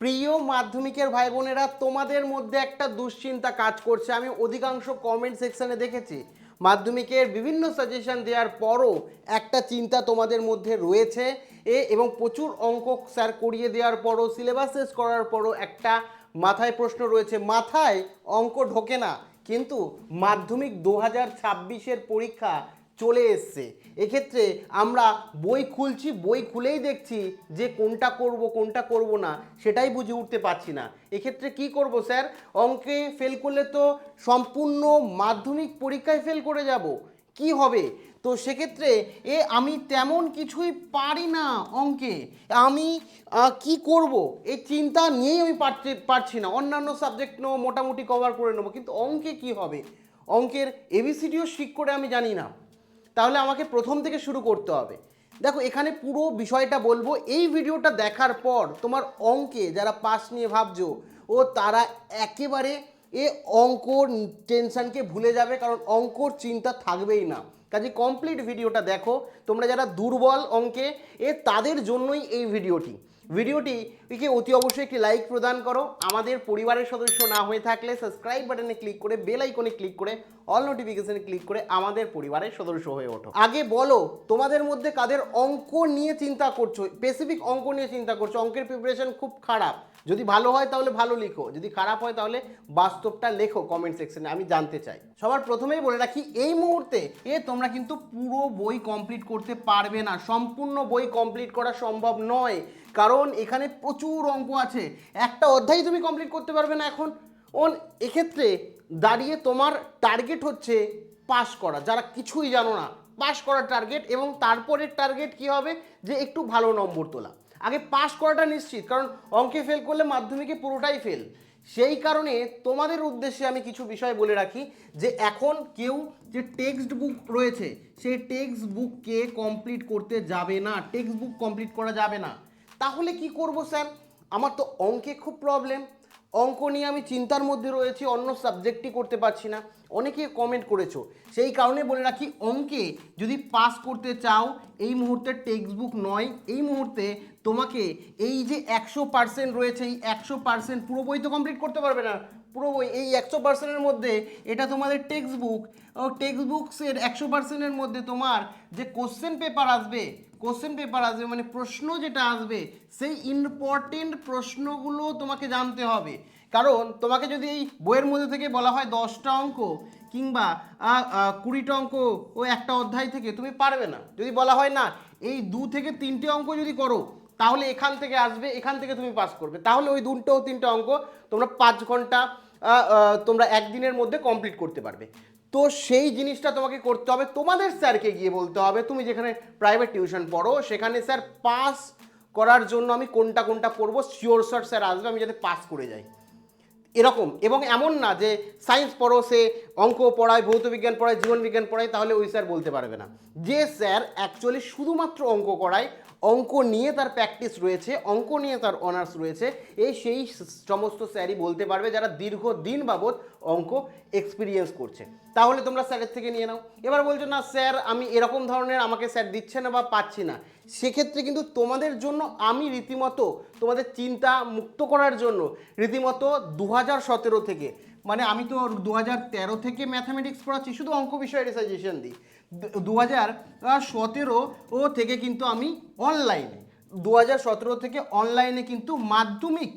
প্রিয় মাধ্যমিকের ভাই বোনেরা তোমাদের মধ্যে একটা দুশ্চিন্তা কাজ করছে। আমি অধিকাংশ কমেন্ট সেকশনে দেখেছি। মাধ্যমিকের বিভিন্ন সাজেশন দেওয়ার পরও একটা চিন্তা তোমাদের মধ্যে রয়েছে। এ এবং প্রচুর অঙ্ক স্যার করিয়ে দেওয়ার পরও সিলেবাস শেষ করার পরও একটা মাথায় প্রশ্ন রয়েছে। মাথায় অঙ্ক ঢোকে না, কিন্তু মাধ্যমিক দু হাজার পরীক্ষা চলে এসছে। এক্ষেত্রে আমরা বই খুলছি, বই খুলেই দেখছি যে কোনটা করব কোনটা করব না, সেটাই বুঝে উঠতে পারছি না। এক্ষেত্রে কি করব স্যার? অঙ্কে ফেল করলে তো সম্পূর্ণ মাধ্যমিক পরীক্ষায় ফেল করে যাব। কি হবে? তো সেক্ষেত্রে এ আমি তেমন কিছুই পারি না অঙ্কে। আমি কি করব? এই চিন্তা নিয়েই আমি পারছি পারছি না। অন্যান্য সাবজেক্ট নেব, মোটামুটি কভার করে নেব। কিন্তু অঙ্কে কি হবে? অঙ্কের এবিসিডিও শিখ করে আমি জানি না। তাহলে আমাকে প্রথম থেকে শুরু করতে হবে। দেখো, এখানে পুরো বিষয়টা বলব। এই ভিডিওটা দেখার পর তোমার অঙ্কে যারা পাস নিয়ে ভাবছ, ও তারা একেবারে এ অঙ্ক টেনশানকে ভুলে যাবে, কারণ অঙ্কর চিন্তা থাকবেই না। কাজে কমপ্লিট ভিডিওটা দেখো। তোমরা যারা দুর্বল অঙ্কে, এ তাদের জন্যই এই ভিডিওটি ভিডিওটি একে অতি অবশ্যই একটি লাইক প্রদান করো। আমাদের পরিবারের সদস্য না হয়ে থাকলে সাবস্ক্রাইব বাটনে ক্লিক করে বেল আইকনে ক্লিক করে অল নোটিফিকেশনে ক্লিক করে আমাদের পরিবারের সদস্য হয়ে ওঠো। আগে বলো, তোমাদের মধ্যে কাদের অঙ্ক নিয়ে চিন্তা করছ? স্পেসিফিক অঙ্ক নিয়ে চিন্তা করছ? অঙ্কের প্রিপারেশন খুব খারাপ। যদি ভালো হয় তাহলে ভালো লিখো, যদি খারাপ হয় তাহলে বাস্তবটা লেখো কমেন্ট সেকশনে আমি জানতে চাই। সবার প্রথমেই বলে রাখি, এই মুহূর্তে এ তোমরা কিন্তু পুরো বই কমপ্লিট করতে পারবে না, সম্পূর্ণ বই কমপ্লিট করা সম্ভব নয়, কারণ এখানে প্রচুর অঙ্ক আছে। একটা অধ্যায় তুমি কমপ্লিট করতে পারবে না এখন। ওন এক্ষেত্রে দাঁড়িয়ে তোমার টার্গেট হচ্ছে পাস করা, যারা কিছুই জানো না পাস করার টার্গেট এবং তারপরের টার্গেট কি হবে? যে একটু ভালো নম্বর তোলা। আগে পাশ করাটা নিশ্চিত, কারণ অঙ্কে ফেল করলে মাধ্যমিকে পুরোটাই ফেল সেই কারণে তোমাদের উদ্দেশ্যে আমি কিছু বিষয় বলে রাখি, যে এখন কেউ যে টেক্সট বুক রয়েছে, সেই টেক্সট বুককে কমপ্লিট করতে যাবে না টেক্সট বুক কমপ্লিট করা যাবে না। তাহলে কি করব স্যার আমার তো অঙ্কে খুব প্রবলেম অঙ্ক নিয়ে আমি চিন্তার মধ্যে রয়েছি, অন্য সাবজেক্টই করতে পারছি না। অনেকে কমেন্ট করেছ। সেই কারণে বলে রাখি, অঙ্কে যদি পাস করতে চাও, এই মুহূর্তে টেক্সট বুক নয়, এই মুহূর্তে তোমাকে এই যে একশো পার্সেন্ট রয়েছে, এই একশো পার্সেন্ট পুরো বই তো কমপ্লিট করতে পারবে না। পুরো বই, এই একশো পার্সেন্টের মধ্যে এটা তোমাদের টেক্সট বুক ও টেক্সট বুকসের একশো পার্সেন্টের মধ্যে তোমার যে কোশ্চেন পেপার আসবে কোশ্চেন পেপার আসবে মানে প্রশ্ন যেটা আসবে, সেই ইম্পর্টেন্ট প্রশ্নগুলো তোমাকে জানতে হবে। কারণ তোমাকে যদি এই বইয়ের মধ্যে থেকে বলা হয় দশটা অঙ্ক কিংবা কুড়িটা অঙ্ক ও একটা অধ্যায় থেকে, তুমি পারবে না। যদি বলা হয় না, এই দু থেকে তিনটে অঙ্ক যদি করো তাহলে এখান থেকে আসবে, এখান থেকে তুমি পাস করবে। তাহলে ওই দুটো তিনটে অঙ্ক তোমরা পাঁচ ঘণ্টা তোমরা একদিনের মধ্যে কমপ্লিট করতে পারবে। তো সেই জিনিসটা তোমাকে করতে হবে। তোমাদের স্যারকে গিয়ে বলতে হবে, তুমি যেখানে প্রাইভেট টিউশন পড়ো, সেখানে স্যার পাস করার জন্য আমি কোনটা কোনটা পড়ব শিওর স্যার স্যার আসবে, আমি যাতে পাস করে যাই। এরকম। এবং এমন না যে সায়েন্স পড়ো, সে অঙ্ক পড়ায়, ভৌত বিজ্ঞান পড়ায়, জীবন বিজ্ঞান পড়ায়, তাহলে ওই স্যার বলতে পারবে না। যে স্যার অ্যাকচুয়ালি শুধুমাত্র অঙ্ক করায়, অঙ্ক নিয়ে তার প্র্যাকটিস রয়েছে, অঙ্ক নিয়ে তার অনার্স রয়েছে, এই সেই সমস্ত স্যারই বলতে পারবে যারা দীর্ঘ দিন বাবদ অঙ্ক এক্সপিরিয়েন্স করছে। তাহলে তোমরা স্যারের থেকে নিয়ে নাও। এবার বলছো, না, স্যার, আমি এরকম ধরনের আমাকে স্যার দিচ্ছে না বা পাচ্ছি না। সেক্ষেত্রে কিন্তু তোমাদের জন্য আমি রীতিমতো তোমাদের চিন্তা মুক্ত করার জন্য রীতিমতো দু হাজার সতেরো থেকে মানে আমি তো দু হাজার তেরো থেকে ম্যাথামেটিক্স পড়াচ্ছি, শুধু অঙ্ক বিষয়ে সাজেশন দিই। দু হাজার সতেরো ও থেকে কিন্তু আমি অনলাইনে দু হাজার সতেরো থেকে অনলাইনে কিন্তু মাধ্যমিক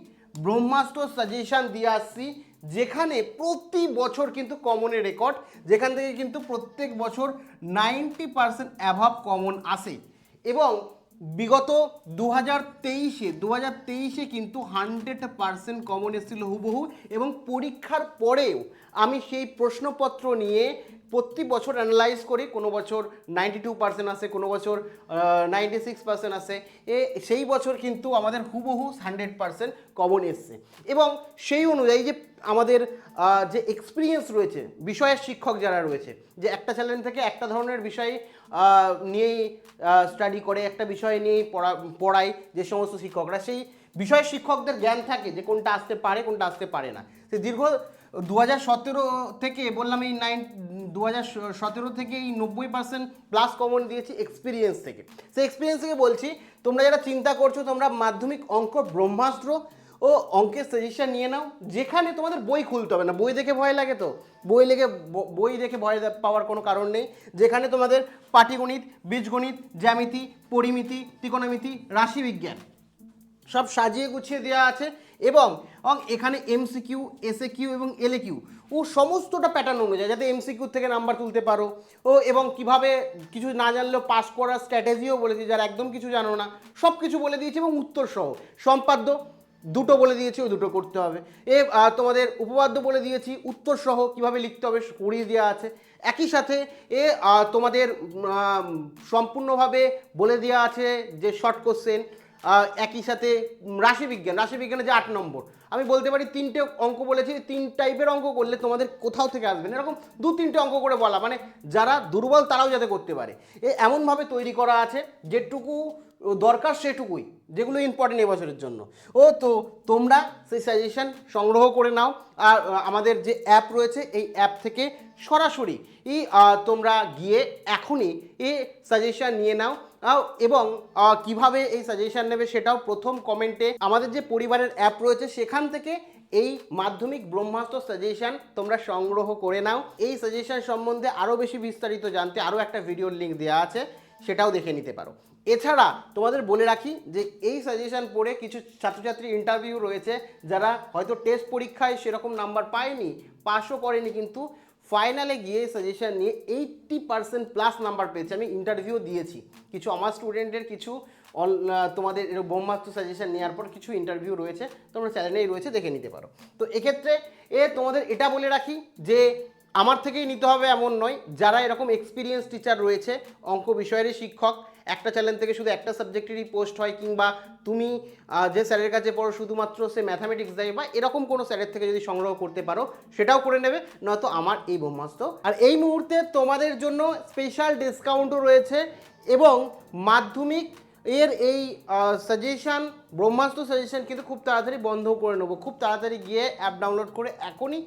ব্রহ্মাস্ত্র সাজেশন দিয়ে আসছি যেখানে প্রতি বছর কিন্তু কমনের রেকর্ড যেখান থেকে কিন্তু প্রত্যেক বছর নাইনটি পারসেন্ট অ্যাভাব কমন আসে। এবং বিগত দু হাজার তেইশে দু হাজার তেইশে কিন্তু হান্ড্রেড পারসেন্ট কমন এসেছিল হুবহু এবং পরীক্ষার পরেও আমি সেই প্রশ্নপত্র নিয়ে প্রতি বছর অ্যানালাইজ করি, কোনো বছর নাইনটি টু পার্সেন্ট আসে, কোনো বছর নাইনটি সিক্স পার্সেন্ট আসে। এ, সেই বছর কিন্তু আমাদের হুবহু হান্ড্রেড পার্সেন্ট কমন এসছে। এবং সেই অনুযায়ী যে আমাদের যে এক্সপিরিয়েন্স রয়েছে, বিষয়ের শিক্ষক যারা রয়েছে, যে একটা চ্যালেঞ্জ থেকে একটা ধরনের বিষয় নিয়েই স্টাডি করে, একটা বিষয় নিয়েই পড়া, পড়ায় যে সমস্ত শিক্ষকরা, সেই বিষয় শিক্ষকদের জ্ঞান থাকে যে কোনটা আসতে পারে, কোনটা আসতে পারে না। সে দীর্ঘ দু হাজার সতেরো থেকে বললাম এই নাইন দু হাজার সতেরো থেকে এই নব্বই পার্সেন্ট প্লাস কমন দিয়েছি এক্সপিরিয়েন্স থেকে। সেই এক্সপিরিয়েন্স থেকে বলছি, তোমরা যারা চিন্তা করছ, তোমরা মাধ্যমিক অঙ্ক ব্রহ্মাস্ত্র ও অঙ্কের সাজেশন নিয়ে নাও। যেখানে তোমাদের বই খুলতে হবে না, বই দেখে ভয় লাগে তো। বই লেগে বই দেখে ভয় পাওয়ার কোনো কারণ নেই। যেখানে তোমাদের পাটিগণিত, বীজগণিত, জ্যামিতি, পরিমিতি, ত্রিকোণমিতি, রাশিবিজ্ঞান সব সাজিয়ে গুছিয়ে দেওয়া আছে। এবং এখানে এমসিকিউ এসএ কিউ এবং এলএ কিউ ও সমস্তটা প্যাটার্ন অনুযায়ী, যাতে এমসিকিউ থেকে নাম্বার তুলতে পারো। ও এবং কীভাবে কিছু না জানলেও পাস করার স্ট্র্যাটেজিও বলেছি, যারা একদম কিছু জানো না সব কিছু বলে দিয়েছি এবং উত্তর সহ। সম্পাদ্য দুটো বলে দিয়েছি ওই দুটো করতে হবে। এ তোমাদের উপপাদ্য বলে দিয়েছি, উত্তর সহ কীভাবে লিখতে হবে করিয়ে দেওয়া আছে। একই সাথে, এ তোমাদের সম্পূর্ণভাবে বলে দেওয়া আছে যে শর্ট কোশ্চেন একই সাথে রাশিবিজ্ঞান। রাশিবিজ্ঞানে যে আট নম্বর, আমি বলতে পারি তিনটে অঙ্ক বলেছি, তিন টাইপের অঙ্ক করলে তোমাদের কোথাও থেকে আসবে না। এরকম দু তিনটে অঙ্ক করে বলা মানে যারা দুর্বল তারাও যাতে করতে পারে। এ এমনভাবে তৈরি করা আছে, যেটুকু দরকার সেটুকুই, যেগুলো ইম্পর্টেন্ট এবছরের জন্য। ও তো তোমরা সেই সাজেশন সংগ্রহ করে নাও, আর আমাদের যে অ্যাপ রয়েছে, এই অ্যাপ থেকে সরাসরি ই তোমরা গিয়ে এখনই এই সাজেশন নিয়ে নাও এবং কীভাবে এই সাজেশান নেবে সেটাও প্রথম কমেন্টে আমাদের যে পরিবারের অ্যাপ রয়েছে, সেখান থেকে এই মাধ্যমিক ব্রহ্মাস্ত্র সাজেশান তোমরা সংগ্রহ করে নাও। এই সাজেশান সম্বন্ধে আরও বেশি বিস্তারিত জানতে আরও একটা ভিডিওর লিঙ্ক দেওয়া আছে। সেটাও দেখে নিতে পারো। এছাড়া তোমাদের বলে রাখি যে এই সাজেশান পড়ে কিছু ছাত্রছাত্রী ইন্টারভিউ রয়েছে যারা হয়তো টেস্ট পরীক্ষায় সেরকম নাম্বার পায়নি পাসও করেনি কিন্তু ফাইনালে গিয়ে সাজেশান নিয়ে এইট্টি পার্সেন্ট প্লাস নাম্বার পেয়েছে। আমি ইন্টারভিউ দিয়েছি। কিছু আমার স্টুডেন্টের কিছু তোমাদের ব্রহ্মাস্ত্র সাজেশন নেওয়ার পর কিছু ইন্টারভিউ রয়েছে, তোমরা চ্যানেলেই রয়েছে, দেখে নিতে পারো। তো এক্ষেত্রে এ তোমাদের এটা বলে রাখি যে আমার থেকেই নিতে হবে এমন নয়। যারা এরকম এক্সপিরিয়েন্স টিচার রয়েছে, অঙ্ক বিষয়েরই শিক্ষক, একটা চ্যানেল থেকে শুধু একটা সাবজেক্টেরই পোস্ট হয়, কিংবা তুমি যে স্যারের কাছে পড়ো, শুধুমাত্র সে ম্যাথামেটিক্স দেয়, বা এরকম কোনো স্যারের থেকে যদি সংগ্রহ করতে পারো, সেটাও করে নেবে, নয়তো আমার এই ব্রহ্মাস্ত্র। আর এই মুহূর্তে তোমাদের জন্য স্পেশাল ডিসকাউন্টও রয়েছে, এবং মাধ্যমিক এর এই সাজেশন ব্রহ্মাস্ত্র সাজেশন কিন্তু খুব তাড়াতাড়ি বন্ধ করে নেব। খুব তাড়াতাড়ি গিয়ে অ্যাপ ডাউনলোড করে এখনই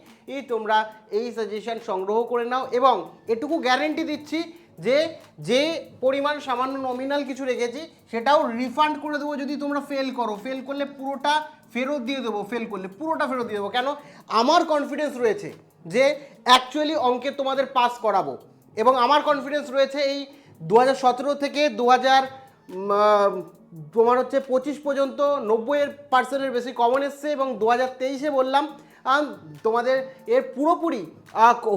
তোমরা এই সাজেশন সংগ্রহ করে নাও এবং এটুকু গ্যারেন্টি দিচ্ছি যে যে পরিমাণ সামান্য নমিনাল কিছু রেখেছি, সেটাও রিফান্ড করে দেবো যদি তোমরা ফেল করো। ফেল করলে পুরোটা ফেরত দিয়ে দেবো ফেল করলে পুরোটা ফেরত দিয়ে দেবো। কেন? আমার কনফিডেন্স রয়েছে যে অ্যাকচুয়ালি অঙ্কে তোমাদের পাস করাবো। এবং আমার কনফিডেন্স রয়েছে এই দু হাজার সতেরো থেকে দু তোমার হচ্ছে পঁচিশ পর্যন্ত নব্বইয়ের পার্সেন্টের বেশি কমন এসছে এবং দু হাজার তেইশে বললাম তোমাদের এর পুরোপুরি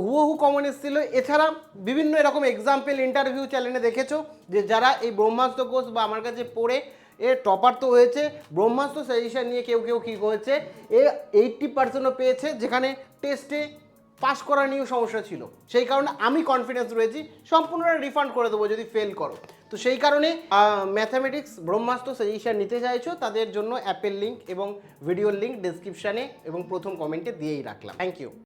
হুবহু কমন এসেছিল। এছাড়া বিভিন্ন এরকম এক্সাম্পল ইন্টারভিউ চ্যানেলে দেখেছ, যে যারা এই ব্রহ্মাস্ত্র কোর্স বা আমার কাছে পড়ে এ টপার তো হয়েছে। ব্রহ্মাস্ত্র সাজেশন নিয়ে কেউ কেউ কী করেছে, এ এইট্টি পার্সেন্টও পেয়েছে, যেখানে টেস্টে পাস করা নিয়েও সমস্যা ছিল। সেই কারণে আমি কনফিডেন্স রয়েছি, সম্পূর্ণটা রিফান্ড করে দেবো যদি ফেল করো। তো সেই কারণে ম্যাথামেটিক্স ব্রহ্মাস্ত্র সাজেশন নিতে চাইছো, তাদের জন্য অ্যাপের লিঙ্ক এবং ভিডিওর লিঙ্ক ডিসক্রিপশানে এবং প্রথম কমেন্টে দিয়েই রাখলাম। Thank you